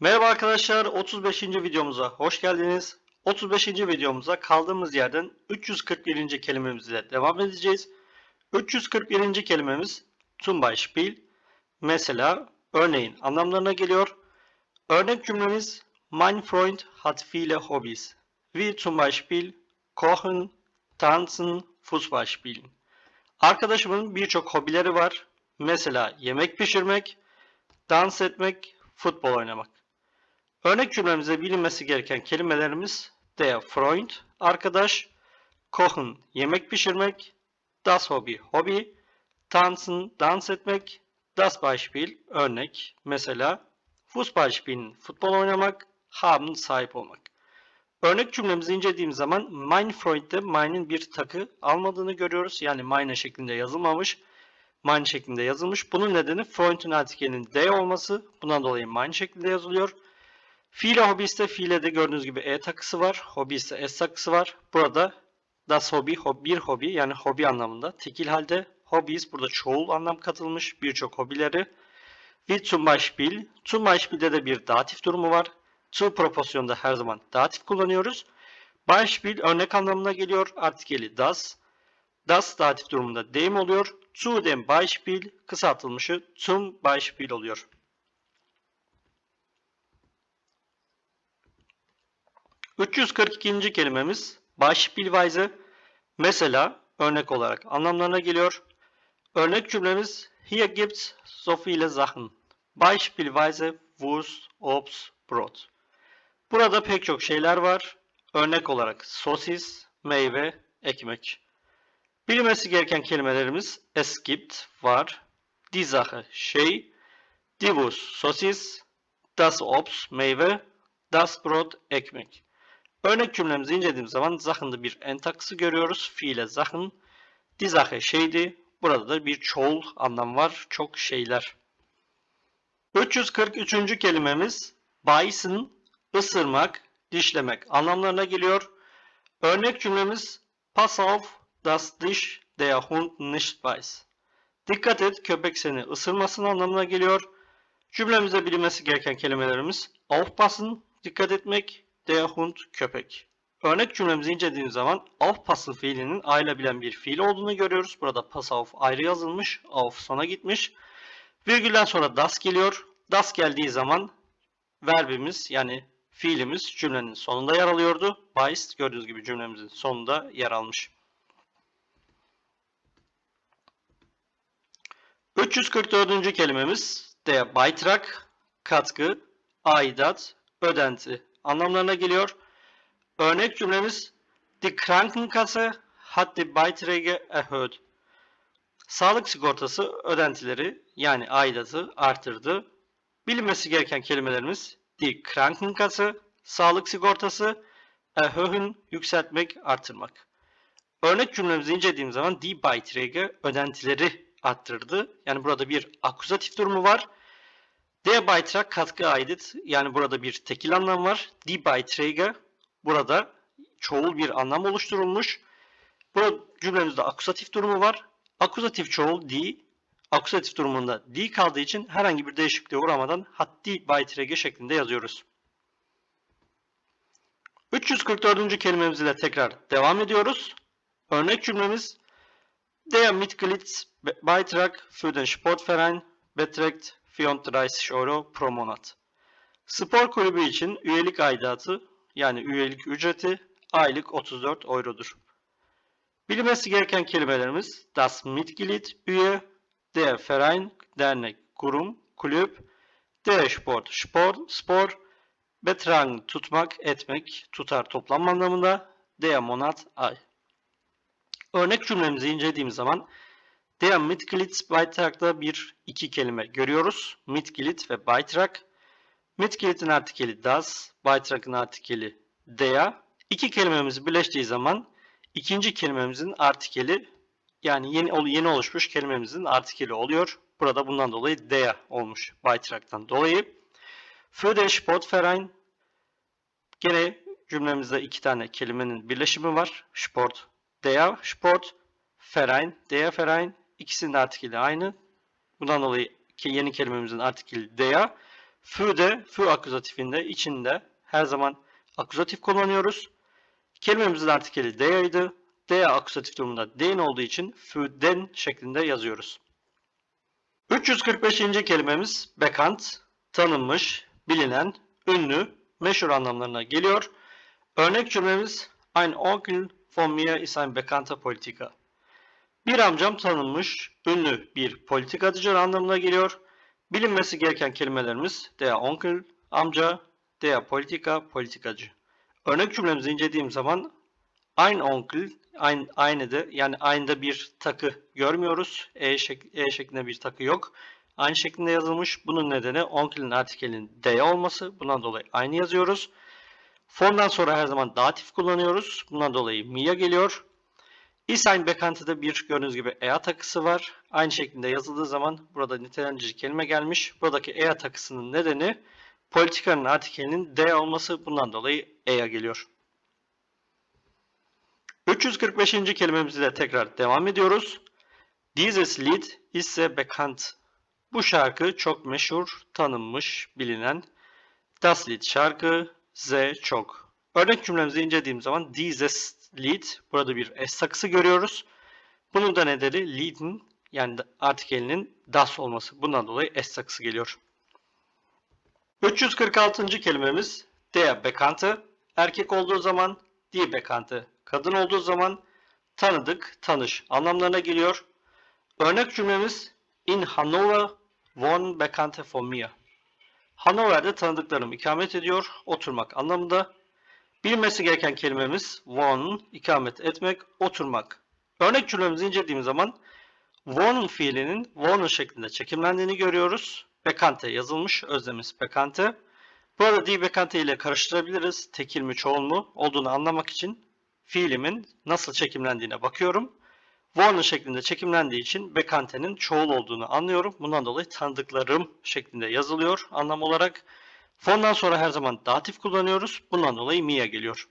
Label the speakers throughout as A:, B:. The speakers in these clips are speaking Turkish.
A: Merhaba arkadaşlar, 35. videomuza hoş geldiniz. 35. videomuza kaldığımız yerden 341. kelimemizle devam edeceğiz. 341. kelimemiz zum Beispiel. Mesela örneğin anlamlarına geliyor. Örnek cümlemiz Mein Freund hat viele Hobbys. Wie zum Beispiel Kochen, Tanzen, Fußball spielen. Arkadaşımın birçok hobileri var. Mesela yemek pişirmek, dans etmek, futbol oynamak. Örnek cümlemize bilinmesi gereken kelimelerimiz der Freund, arkadaş, kochen, yemek pişirmek, das Hobby, hobi, tanzen, dans etmek, das Beispiel, örnek, mesela, Fußball spielen, futbol oynamak, haben, sahip olmak. Örnek cümlemizi incelediğim zaman mein Freund'de mein'in bir takı almadığını görüyoruz. Yani meine şeklinde yazılmamış. Mein şeklinde yazılmış. Bunun nedeni Freund'un artikelinin D olması. Bundan dolayı mein şeklinde yazılıyor. Fiile hobiste fiilede gördüğünüz gibi e takısı var. Hobi ise s takısı var. Burada das Hobby, hob- bir hobi yani hobi anlamında. Tekil halde hobbies burada çoğul anlam katılmış. Birçok hobileri. Wie zum Beispiel. Zum Beispiel'de de bir datif durumu var. Zu proporsiyonda her zaman datif kullanıyoruz. Beispiel örnek anlamına geliyor. Artikeli das. Das datif durumunda deyim oluyor. Zu dem Beispiel kısaltılmışı zum Beispiel oluyor. ...342. kelimemiz Beispielweise mesela örnek olarak anlamlarına geliyor. Örnek cümlemiz Hier gibt's so viele Sachen. Beispielweise Wurst, Obst, Brot. Burada pek çok şeyler var. Örnek olarak sosis, meyve, ekmek. Bilmesi gereken kelimelerimiz es gibt, var, die Sache, şey, die Wurst, sosis, das Obst, meyve, das Brot, ekmek. Örnek cümlemizi incelediğimiz zaman Sachen'da bir en takısı görüyoruz. Fiile Sachen, die Sache şeydi. Burada da bir çoğul anlam var. Çok şeyler. 343. kelimemiz beißen, ısırmak, dişlemek anlamlarına geliyor. Örnek cümlemiz Pass auf, dass dich der Hund nicht beißt. Dikkat et, köpek seni ısırmasın anlamına geliyor. Cümlemize bilinmesi gereken kelimelerimiz aufpassen, dikkat etmek, der Hund, köpek. Örnek cümlemizi incelediğimiz zaman aufpassen fiilinin ayrılabilen bir fiil olduğunu görüyoruz. Burada pass auf ayrı yazılmış, auf sona gitmiş. Virgülden sonra das geliyor. Das geldiği zaman verbimiz yani fiilimiz cümlenin sonunda yer alıyordu. Beißt gördüğünüz gibi cümlemizin sonunda yer almış. 344. kelimemiz der Beitrag, katkı, aidat, ödenti anlamlarına geliyor. Örnek cümlemiz Die Krankenkasse hat die Beiträge erhöht. Sağlık sigortası ödentileri yani aidatı artırdı. Bilinmesi gereken kelimelerimiz die Krankenkasse, sağlık sigortası, erhöhen, yükseltmek, artırmak. Örnek cümlemizi incelediğim zaman die Beiträge ödentileri arttırdı. Yani burada bir akuzatif durumu var. Der Beitrag katkı aidet. Yani burada bir tekil anlam var. Die Beiträge burada çoğul bir anlam oluşturulmuş. Bu cümlemizde akuzatif durumu var. Akuzatif çoğul die. Akuzatif durumunda die kaldığı için herhangi bir değişikliğe uğramadan hat die Beiträge şeklinde yazıyoruz. 344. kelimemiz ile tekrar devam ediyoruz. Örnek cümlemiz Der Mitgliedsbeitrag für den Sportverein beträgt 34 Euro pro Monat. Spor kulübü için üyelik aidatı yani üyelik ücreti aylık 34 Euro'dur. Bilinmesi gereken kelimelerimiz das Mitglied, üye, der Verein, dernek, kurum, kulüp, der Sport, spor, spor, betragen, tutmak, etmek, tutar, toplanma anlamında, der Monat, ay. Örnek cümlemizi incelediğimiz zaman der Mitgliedsbeitrag'da bir iki kelime görüyoruz. Mitglied ve Beitrag. Mitglied'in artikeli das, Beitrag'ın artikeli der. İki kelimemiz birleştiği zaman ikinci kelimemizin artikeli yani yeni yeni oluşmuş kelimemizin artikeli oluyor. Burada bundan dolayı der olmuş Beitrag'dan dolayı. Für den Sportverein gene cümlemizde iki tane kelimenin birleşimi var. Sport, der Sport, Verein, der Verein. İkisinin de artikeli aynı. Bundan dolayı yeni kelimemizin artikeli der. Für de, für akuzatifinde içinde her zaman akuzatif kullanıyoruz. Kelimemizin artikeli dea'ydı. Dea akuzatif durumunda den olduğu için für den şeklinde yazıyoruz. 345. kelimemiz bekannt, tanınmış, bilinen, ünlü, meşhur anlamlarına geliyor. Örnek cümlemiz Ein Onkel von mir ist ein bekannter Politiker. Bir amcam tanınmış, ünlü bir politikacı anlamına geliyor. Bilinmesi gereken kelimelerimiz der Onkel, amca, der Politiker, politikacı. Örnek cümlemizi incelediğim zaman ein Onkel, ein, aynıdı. Yani aynıda bir takı görmüyoruz. E, şek e şeklinde bir takı yok. Aynı şeklinde yazılmış. Bunun nedeni onkelin artikelin de olması. Bundan dolayı aynı yazıyoruz. Fondan sonra her zaman datif kullanıyoruz. Bundan dolayı mia geliyor. İsa'nın bekantıda bir gördüğünüz gibi ea takısı var. Aynı şekilde yazıldığı zaman burada nitelendirici kelime gelmiş. Buradaki ea takısının nedeni politikanın artikelinin D olması. Bundan dolayı ea geliyor. 345. kelimemizle tekrar devam ediyoruz. Dieses Lied sehr bekannt. Bu şarkı çok meşhur, tanınmış, bilinen. Das Lied şarkı, Z çok. Örnek cümlemizi incelediğim zaman dieses Lied, burada bir S takısı görüyoruz. Bunun da nedeni Lied'in yani artikelinin das olması. Bundan dolayı S takısı geliyor. 346. kelimemiz der Bekannte. Erkek olduğu zaman die Bekannte. Kadın olduğu zaman tanıdık, tanış anlamlarına geliyor. Örnek cümlemiz In Hannover wohnen Bekannte von mir. Hannover'de tanıdıklarım ikamet ediyor, oturmak anlamında. Bilmesi gereken kelimemiz wohnen, ikamet etmek, oturmak. Örnek cümlemizi incelediğimiz zaman wohnen fiilinin wohnen şeklinde çekimlendiğini görüyoruz. Bekannte yazılmış, özlemiz Bekannte. Burada die Bekannte ile karıştırabiliriz. Tekil mi çoğul mu olduğunu anlamak için fiilimin nasıl çekimlendiğine bakıyorum. Warner şeklinde çekimlendiği için Bekante'nin çoğul olduğunu anlıyorum. Bundan dolayı tanıdıklarım şeklinde yazılıyor anlam olarak. Fondan sonra her zaman datif kullanıyoruz. Bundan dolayı Mia geliyor.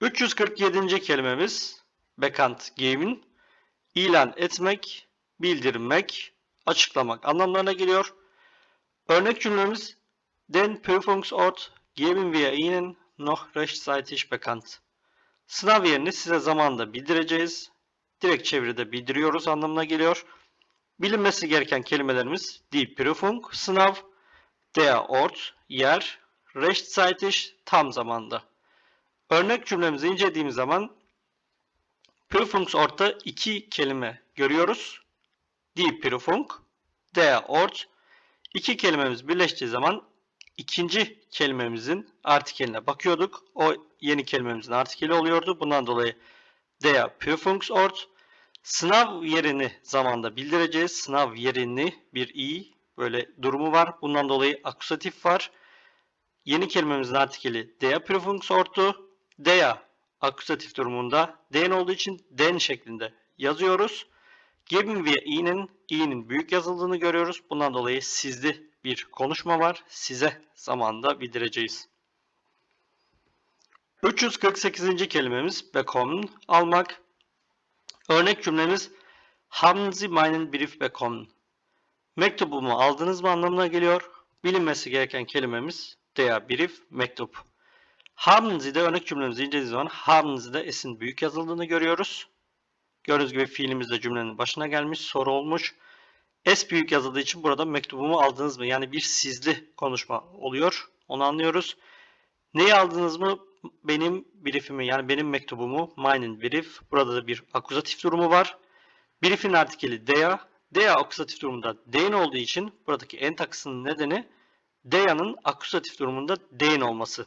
A: 347. kelimemiz Bekant geben. ilan etmek, bildirmek, açıklamak anlamlarına geliyor. Örnek cümlemiz Den Prüfungsort geben wir Ihnen noch rechtzeitig bekannt. Sınav yerini size zamanında bildireceğiz. Direkt çeviride bildiriyoruz anlamına geliyor. Bilinmesi gereken kelimelerimiz die Prüfung, sınav, der Ort, yer, rechtzeitig, tam zamanda. Örnek cümlemizi incelediğimiz zaman Prüfungsort'ta iki kelime görüyoruz. Die Prüfung, der Ort. İki kelimemiz birleştiği zaman ikinci kelimemizin artikeline bakıyorduk. O yeni kelimemizin artikeli oluyordu. Bundan dolayı der Prüfungsort. Sınav yerini zamanda bildireceğiz. Sınav yerini bir i böyle durumu var. Bundan dolayı akusatif var. Yeni kelimemizin artikeli der Prüfungsort'u. Der akusatif durumunda den olduğu için den şeklinde yazıyoruz. Geben wir ihnen, i'nin büyük yazıldığını görüyoruz. Bundan dolayı sizli bir konuşma var. Size zamanda bildireceğiz. 348. kelimemiz bekommen, almak. Örnek cümlemiz Haben Sie meinen Brief bekommen? Mektubumu aldınız mı anlamına geliyor. Bilinmesi gereken kelimemiz der Brief, mektup. Haben Sie'de örnek cümlemizi incelediğimiz zaman Haben Sie'de S'in büyük yazıldığını görüyoruz. Gördüğünüz gibi fiilimiz de cümlenin başına gelmiş, soru olmuş. S büyük yazıldığı için burada mektubumu aldınız mı? Yani bir sizli konuşma oluyor. Onu anlıyoruz. Neyi aldınız mı? Benim briefimi yani benim mektubumu. Meinen brief. Burada da bir akuzatif durumu var. Brief'in artikeli der. Der akuzatif durumunda den olduğu için buradaki en takısının nedeni der'ın akuzatif durumunda den olması.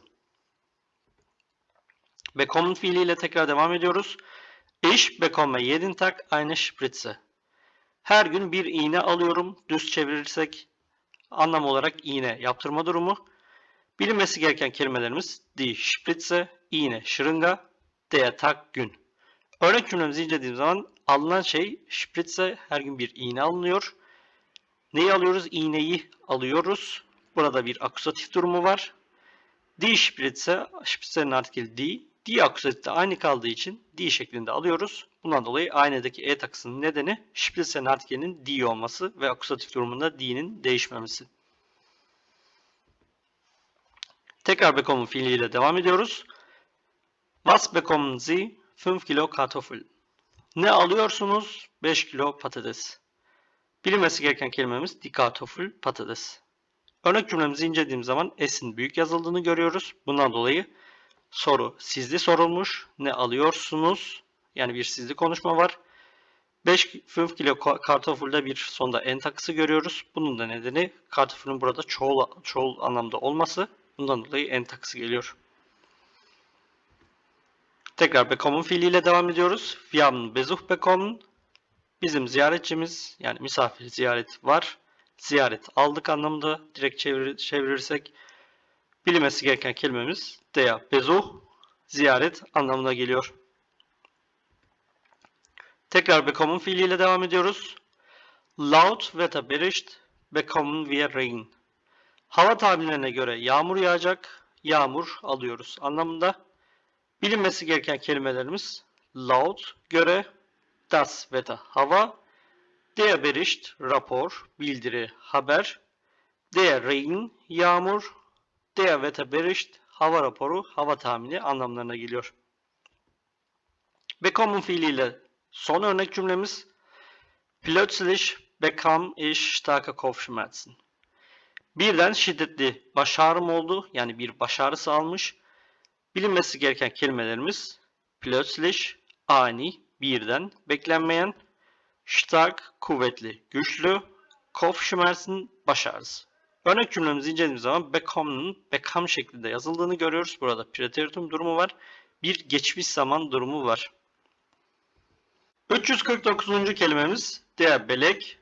A: Bekommen fiiliyle tekrar devam ediyoruz. Ich bekomme jeden Tag eine Spritze. Her gün bir iğne alıyorum. Düz çevirirsek anlam olarak iğne yaptırma durumu. Bilinmesi gereken kelimelerimiz die Spritze, iğne, şırınga, der Tag, gün. Örnek cümlemizi incelediğim zaman alınan şey Spritze, her gün bir iğne alınıyor. Neyi alıyoruz? İğneyi alıyoruz. Burada bir akusatif durumu var. Die Spritze, Spritze'nin artikeli die. Die akusatif de aynı kaldığı için die şeklinde alıyoruz. Bundan dolayı aynadaki E takısının nedeni Splissen artikelinin D olması ve akusatif durumunda D'nin değişmemesi. Tekrar bekommen fiiliyle devam ediyoruz. Was bekommen Sie? 5 kilo Kartoffel. Ne alıyorsunuz? 5 kilo patates. Bilinmesi gereken kelimemiz die Kartoffel patates. Örnek cümlemizi incelediğim zaman S'in büyük yazıldığını görüyoruz. Bundan dolayı soru sizli sorulmuş. Ne alıyorsunuz? Yani bir sizli konuşma var. 5 5 kilo kartofulda bir sonda en takısı görüyoruz. Bunun da nedeni kartofulün burada çoğul, çoğul anlamda olması. Bundan dolayı en takısı geliyor. Tekrar bekommen fiiliyle devam ediyoruz. Wir haben Besuch bekommen. Bizim ziyaretçimiz yani misafir ziyaret var. Ziyaret aldık anlamında direkt çevir, çevirirsek bilinmesi gereken kelimemiz der Besuch ziyaret anlamına geliyor. Tekrar bekommen fiiliyle devam ediyoruz. Laut Wetterbericht bekommen wir Regen. Hava tahminlerine göre yağmur yağacak, yağmur alıyoruz anlamında. Bilinmesi gereken kelimelerimiz laut, göre, das Wetter, hava, der Bericht, rapor, bildiri, haber, der Regen, yağmur, der Wetterbericht, hava raporu, hava tahmini anlamlarına geliyor. Bekommen fiiliyle son örnek cümlemiz Plötzlich bekam ich starke Kopfschmerzen. Birden şiddetli baş ağrım oldu. Yani bir baş ağrısı almış. Bilinmesi gereken kelimelerimiz plötzlich, ani, birden, beklenmeyen, stark, kuvvetli, güçlü, Kopfschmerzen, baş ağrısı. Örnek cümlemizi incelediğimiz zaman bekom'un bekam şeklinde yazıldığını görüyoruz. Burada preteritum durumu var. Bir geçmiş zaman durumu var. 349. kelimemiz der belek,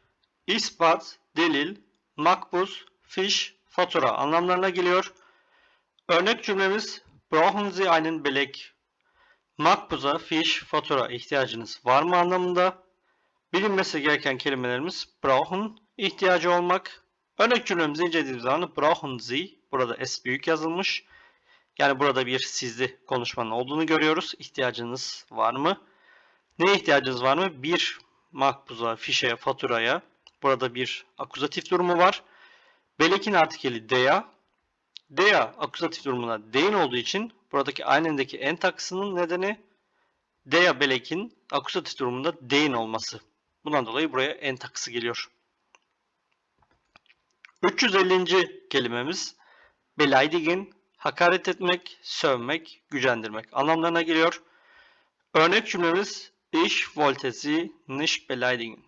A: ispat, delil, makbuz, fiş, fatura anlamlarına geliyor. Örnek cümlemiz Brauchen Sie einen Beleg? Makbuza, fiş, fatura ihtiyacınız var mı anlamında. Bilinmesi gereken kelimelerimiz brauchen, ihtiyacı olmak. Örnek cümlemizi incelediğimiz zaman brauchen Sie, burada S büyük yazılmış. Yani burada bir sizli konuşmanın olduğunu görüyoruz. İhtiyacınız var mı? Neye ihtiyacınız var mı? Bir makbuza, fişe, faturaya. Burada bir akuzatif durumu var. Belek'in artikeli dea. Dea akuzatif durumuna değin olduğu için buradaki aynendeki en takısının nedeni dea belek'in akuzatif durumunda değin olması. Bundan dolayı buraya en takısı geliyor. 350. kelimemiz beleidigen, hakaret etmek, sövmek, gücendirmek anlamlarına geliyor. Örnek cümlemiz Ich wollte Sie nicht beleidigen.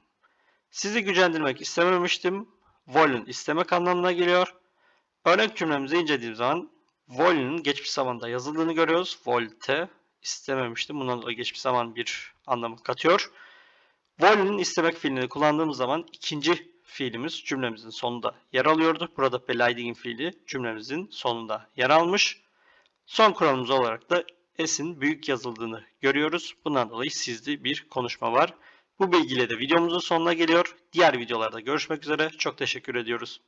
A: Sizi gücendirmek istememiştim. Wollen istemek anlamına geliyor. Örnek cümlemizi incelediğim zaman wollen'in geçmiş zamanda yazıldığını görüyoruz. Wollte istememiştim. Bundan dolayı geçmiş zaman bir anlamı katıyor. Wollen'in istemek fiilini kullandığımız zaman ikinci fiilimiz cümlemizin sonunda yer alıyordu. Burada beleidigen fiili cümlemizin sonunda yer almış. Son kuralımız olarak da S'in büyük yazıldığını görüyoruz. Bundan dolayı sizde bir konuşma var. Bu bilgiyle de videomuzun sonuna geliyor. Diğer videolarda görüşmek üzere. Çok teşekkür ediyoruz.